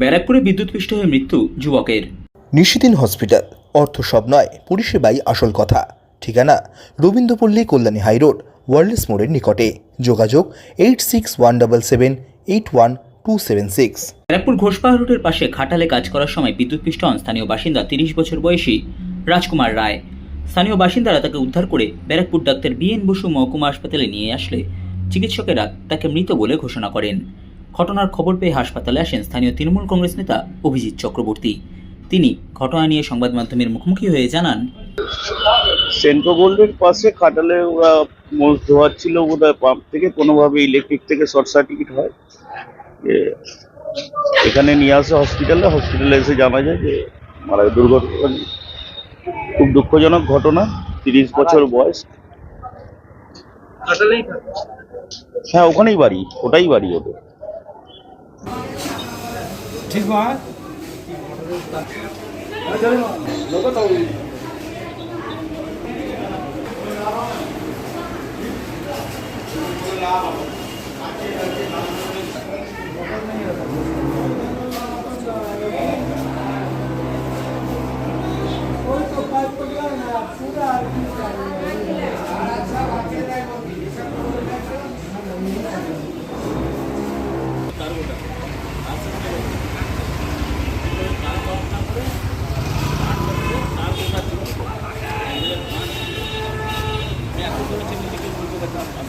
ব্যারাকপুরে বিদ্যুৎপৃষ্ট হয়ে মৃত্যু যুবকের। নিশিদিন হসপিটাল অর্থ সব নয় পরিষেবাই আসল কথা। ঠিকানা রবীন্দ্রপল্লী কল্যাণী হাইরোড ওয়ার্ল্ডস মোড়ের নিকটে। যোগাযোগ eight six one double seven eight one two seven six. Barrackpore Ghoshpara রোডের পাশে খাটালে কাজ করার সময় বিদ্যুৎপৃষ্ট হন স্থানীয় বাসিন্দা তিরিশ বছর বয়সী রাজকুমার রায়। স্থানীয় বাসিন্দারা তাকে উদ্ধার করে Barrackpore doctor B N Basu মহকুমা হাসপাতালে নিয়ে আসলে চিকিৎসকেরা তাকে মৃত বলে ঘোষণা করেন। ঘটনার খবর পেয়ে হাসপাতালে আসেন স্থানীয় তৃণমূল কংগ্রেস নেতা অভিজিৎ চক্রবর্তী। তিনি ঘটনা নিয়ে সংবাদ মাধ্যমের মুখোমুখি হয়ে জানান সেন্ট্রো গোল্ডের পাশে খাটালে ওরা মোষ ধোয়াচ্ছিল বোধহয় পাম্প থেকে কোনোভাবে ইলেকট্রিক থেকে শর্ট সার্কিট হয়। যে এখানে নিয়ে আসে হসপিটালে হসপিটালে এসে জানা যায় যে মারা দুর্ঘটনা খুব দুঃখজনক ঘটনা তিরিশ বছর বয়স। হ্যাঁ ওখানেই বাড়ি ওটাই বাড়ি ওদের। ঠিক Maa